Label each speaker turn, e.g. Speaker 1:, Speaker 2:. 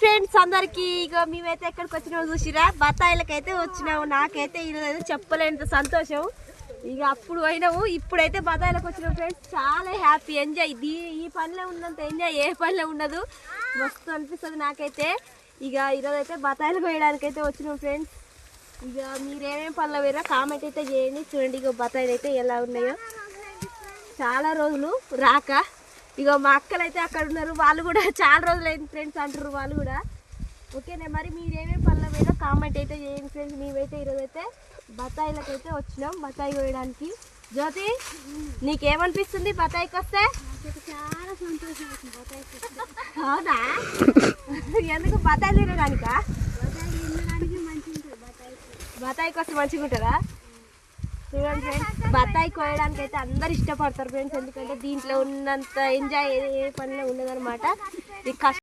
Speaker 1: Friends అందరికి ఇక మేమైతే ఎక్కడికి వచ్చినాము చూసిరా? బత్తాయిలకైతే వచ్చినాము నాకైతే ఈరోజు చెప్పలేనంత సంతోషం. ఇక అప్పుడు పోయినాము ఇప్పుడైతే బత్తాయిలకు వచ్చినాం ఫ్రెండ్స్ చాలా హ్యాపీ ఎంజాయ్ దీ ఈ పనిలో ఉన్నంత ఎంజాయ్ ఏ పనిలో ఉండదు మస్తు అనిపిస్తుంది నాకైతే. ఇక ఈరోజు అయితే బత్తాయిలు కోయడానికి అయితే వచ్చినాం ఫ్రెండ్స్ ఇక మీరేమేమి ఏమేమి పనులు వేరా కామెంట్ అయితే చేయండి. చూడండి ఇక బత్తాయిలు అయితే ఎలా ఉన్నాయో. చాలా రోజులు రాక ఇక మా అక్కలు అయితే అక్కడ ఉన్నారు వాళ్ళు కూడా చాలా రోజులు అయింది ఫ్రెండ్స్ అంటారు వాళ్ళు కూడా. ఓకేనే మరి మీరు ఏమేమి పనుల మీద కామెంట్ అయితే చేయండి ఫ్రెండ్స్. మేమైతే ఈరోజు అయితే బత్తాయిలకు అయితే వచ్చినాం బత్తాయి కోయడానికి. జ్యోతి నీకేమనిపిస్తుంది బత్తాయికి వస్తే
Speaker 2: చాలా సంతోషం
Speaker 1: అవునా? ఎందుకు బత్తాయి తినడానికా?
Speaker 2: బత్తాయి తినడానికి మంచిగా ఉంటుంది బత్తాయి
Speaker 1: బత్తాయికి వస్తే మంచిగా ఉంటుందా చూడండి ఫ్రెండ్స్ బత్తాయి కోయడానికి అయితే అందరు ఇష్టపడతారు ఫ్రెండ్స్ ఎందుకంటే దీంట్లో ఉన్నంత ఎంజాయ్ ఏ ఏ పనిలో ఉండదన్నమాట. ఇది కష్టం.